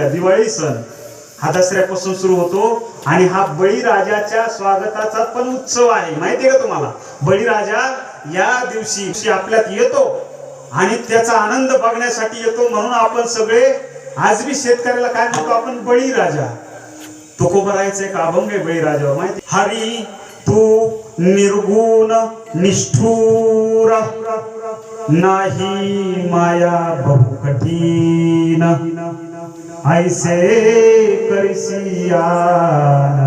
का दिवाळी सण. हा दसऱ्यापासून सुरू होतो आणि हा बळीराजाच्या स्वागताचा पण उत्सव आहे. माहितीये का तुम्हाला? बळीराजा या दिवशी आपल्यात येतो आणि त्याचा आनंद बघण्यासाठी येतो म्हणून आपण सगळे आज बी शेतकऱ्याला काय म्हणतो? आपण बळीराजा. तुकोबरायचं एक अभंग आहे बळीराजावर. माहिती? हरी तू निर्गुण निष्ठूर. नाही माया बहु कठीण ऐसे करसियान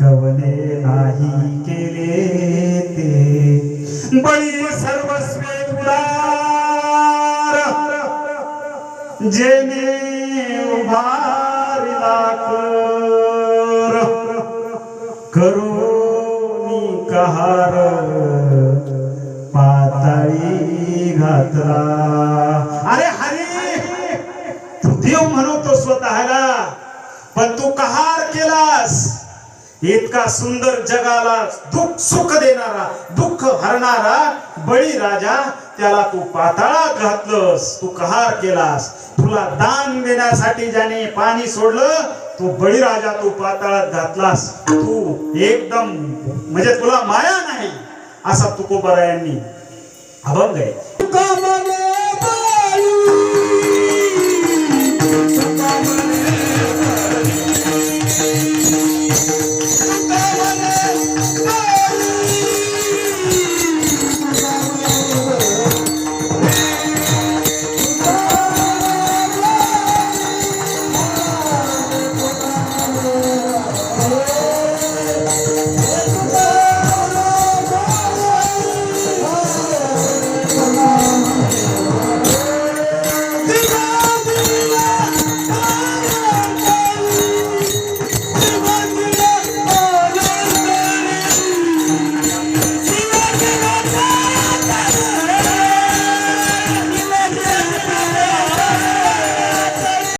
कवने नाही केले ते बळी सर्वस्वे उदार जेने उभारला कर करोनी कहार पाताळी घातला। देव म्हणवतो स्वतःला. पण तू कहार केलास. इतका सुंदर जगाला दुःख सुख देणारा दुःख हरणारा बळी राजा त्याला तू पाताळात घातलंस. तू कहार केलास. तुला दान देण्यासाठी ज्याने पाणी सोडलं तो बळीराजा तू पाताळात घातलास. तू एकदम म्हणजे तुला माया नाही असा तुकोबरायांनी अभंग आहे.